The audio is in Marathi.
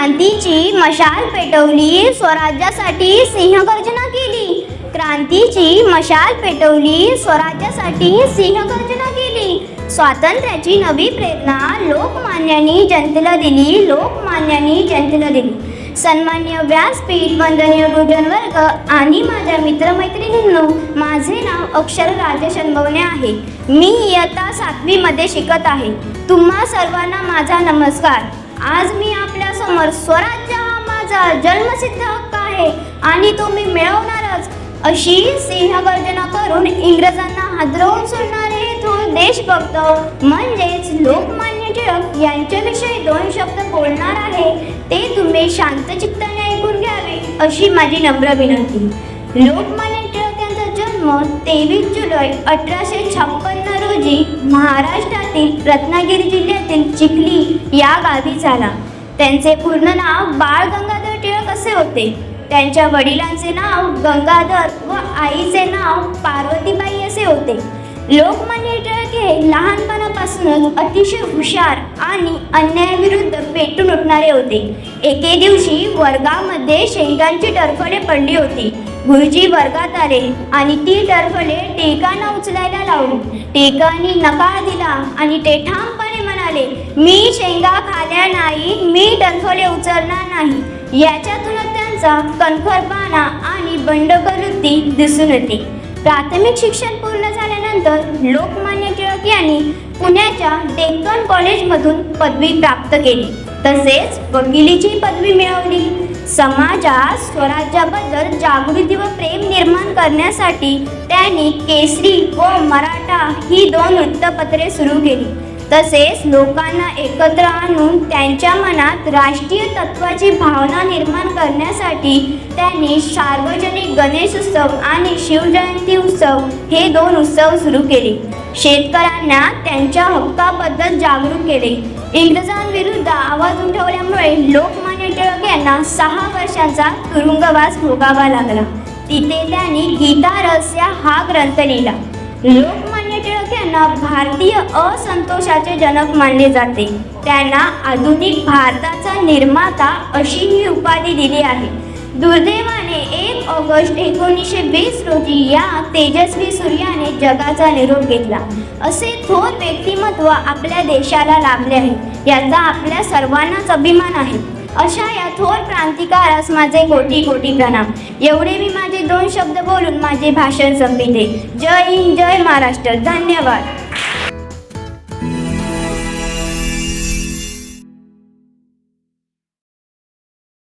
क्रांतीची मशाल पेटवली स्वराज्यासाठी सिंहगर्जना केली. क्रांतीची मशाल पेटवली स्वराज्यासाठी सिंहगर्जना केली. स्वातंत्र्याची नवी प्रेरणा लोकमान्यांनी जनतेला दिली लोकमान्यांनी जनतेला दिली. सन्मान्य व्यासपीठ वंदनीय गुरुजन वर्ग आणि माझ्या मित्रमैत्रिणींनो माझे नाव अक्षर राजेश अनबवणे आहे. मी इयत्ता सातवीमध्ये शिकत आहे. तुम्हा सर्वांना माझा नमस्कार. आज मी आप समोर स्वराज्य हा माझा जन्मसिद्ध हक्क आहे आणि तो मी मिळवणारच. अशी सिंहगर्जना करून इंग्रजांना हादरवून सोडणारे हे थोर देशभक्त म्हणजेच लोकमान्य टिळक यांच्याविषयी दोन शब्द बोलणार आहे. ते तुम्ही शांत चित्ताने ऐकून घ्यावे अशी माझी नम्र विनंती. लोकमान्य टिळक यांचा जन्म तेवीस जुलै अठराशे छप्पन्न रोजी महाराष्ट्रातील रत्नागिरी जिल्ह्यातील चिखली या गावी झाला. त्यांचे पूर्ण नाव बाळ गंगाधर टिळक असे होते. त्यांच्या वडिलांचे नाव गंगाधर व आईचे नाव पार्वतीबाई असे होते. लोकमान्य टिळक हे लहानपणापासूनच अतिशय हुशार आणि अन्यायाविरुद्ध पेटून उठणारे होते. एके दिवशी वर्गामध्ये शेंगांची टरफडे पडली होती. गुरुजी वर्गात आले आणि ती टरफडे टेकांना उचलायला लावली. टेकांनी नकार दिला आणि ते ठामपणे म्हणाले मी शेंगा खाल्या नाही मी टरफले उचलणार नाही. याच्यातूनच त्यांचा कणखरपणा आणि बंडखोर वृत्ती दिसून येते. प्राथमिक शिक्षण पूर्ण झाल्यानंतर लोकमान्य टिळक यांनी पुण्याच्या डेक्कन कॉलेजमधून पदवी प्राप्त केली. तसेच वकिलीची पदवी मिळवली. समाजात स्वराज्याबद्दल जागृती व प्रेम निर्माण करण्यासाठी त्यांनी केसरी व मराठा ही दोन वृत्तपत्रे सुरू केली. तसेच लोकांना एकत्र आणून त्यांच्या मनात राष्ट्रीय तत्वाची भावना निर्माण करण्यासाठी त्यांनी सार्वजनिक गणेश उत्सव आणि शिवजयंती उत्सव हे दोन उत्सव सुरू केले. शेतकऱ्यांना त्यांच्या हक्काबद्दल जागरूक केले. इंग्रजांविरुद्ध आवाज उठवल्यामुळे लोकमान्य टिळक यांना सहा वर्षांचा तुरुंगवास भोगावा लागला. तिथे त्यांनी गीतारस या हा ग्रंथ लिहिला. लोकमान्य यांना भारतीय असंतोषाचे जनक मानले जाते. त्यांना आधुनिक भारताचा निर्माता अशी ही उपाधी दिली आहे. दुर्दैवाने एक ऑगस्ट एकोणीसशे वीस रोजी या तेजस्वी सूर्याने जगाचा निरोप घेतला. असे थोर व्यक्तिमत्व आपल्या देशाला लाभले आहे. याचा आपल्या सर्वांनाच अभिमान आहे. अशा या थोर क्रांतिकारास माझे कोटी कोटी प्रणाम. एवढे मी माझे दोन शब्द बोलून माझे भाषण संपिते जय हिंद जय महाराष्ट्र. धन्यवाद.